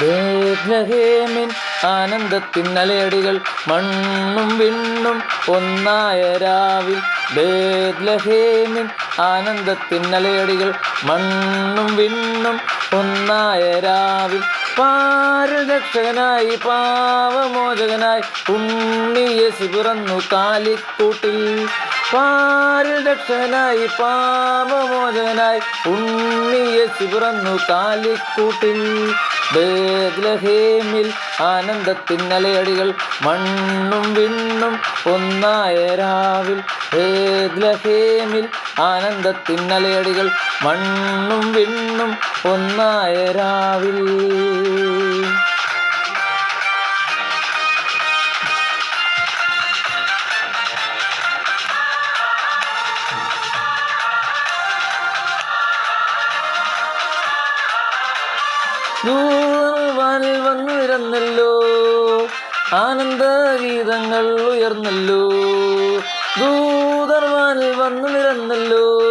ബേത്ലഹേമിൻ ആനന്ദത്തിന്നലയടികൾ മണ്ണും വിണ്ണും ഒന്നായ രാവിൽ. ബേത്ലഹേമിൻ ആനന്ദത്തിന്നലയടികൾ മണ്ണും വിണ്ണും ഒന്നായ രാവിൽ പാരരക്ഷകനായി പാവമോചകനായി ഉണ്ണിയസി പിറന്നു കാലിക്കൂട്ടിൽ പാരരക്ഷകനായി പാപമോചകനായി ഉണ്ണിയസി പിറന്നു കാലിക്കൂട്ടിൽ ബേദ്ലഹേമിൽ ആനന്ദത്തിന്നലയടികൾ മണ്ണും വിണ്ണും ഒന്നായ രാവിൽ ബേദ്ലഹേമിൽ ആനന്ദത്തിന്നലയടികൾ മണ്ണും വിണ്ണും ഒന്നായ രാവിൽ ദൂരവാനിൽ വന്നുയർന്നല്ലോ ആനന്ദഗീതങ്ങൾ ഉയർന്നല്ലോ. ദൂതർവാനിൽ വന്നു നിരന്നല്ലോ.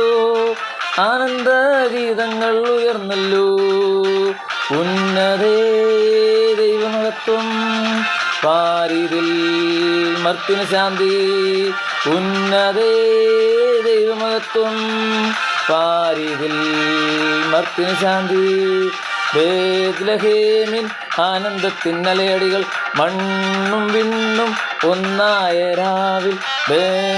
ആനന്ദ ഗീതങ്ങൾ ഉയർന്നല്ലോ. ഉന്നതേ ദൈവമഹത്വം. പാരിതിൽ മർത്തിന് ശാന്തി. ഉന്നതേ ദൈവമഹത്വം. പാരിതിൽ മർത്തിന് ശാന്തി. ബേദ്ലഹേമിൻ ആനന്ദത്തിന്നലയടികൾ മണ്ണും വിണ്ണും ഒന്നായ രാവിൽ. ബേ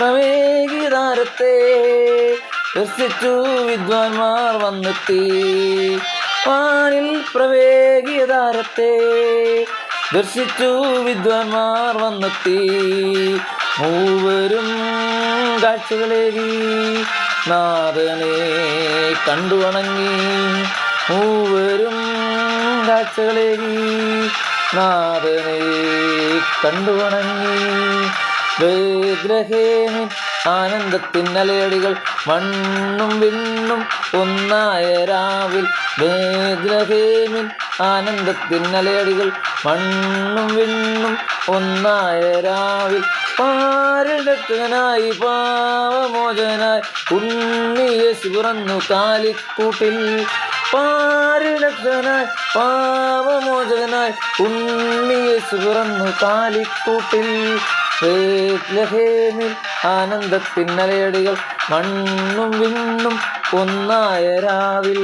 പ്രവേഗിതാരത്തെ ദർശിച്ചു വിദ്വാൻമാർ വന്നെത്തി. വാനിൽ പ്രവേഗിതാരത്തെ ദർശിച്ചു വിദ്വാൻമാർ വന്നെത്തി. മൂവരും കാഴ്ചകളേകി നാഥനെ കണ്ടു വണങ്ങി മൂവരും കാഴ്ചകളേകി നാഥനെ കണ്ടു വണങ്ങി ബേദ്ലഹേമിൻ ആനന്ദത്തിന്നലയടികൾ മണ്ണും വിണ്ണും ഒന്നായ രാവിൽ ബേദ്ലഹേമിൻ ആനന്ദത്തിന്നലയടികൾ മണ്ണും വിണ്ണും ഒന്നായ രാവിൽ പാരടക്കനായി പാവമോചനായി ഉണ്ണിയേശു പിറന്നു കാലിക്കൂട്ടിൽ. പാരിടക്കനായി പാവമോചകനായി ഉണ്ണിയേശു പിറന്നു കാലിക്കൂട്ടിൽ. ബേത്ലഹേമിൽ ആനന്ദത്തിന്നലയടികൾ മണ്ണും വിണ്ണും ഒന്നായ രാവിൽ.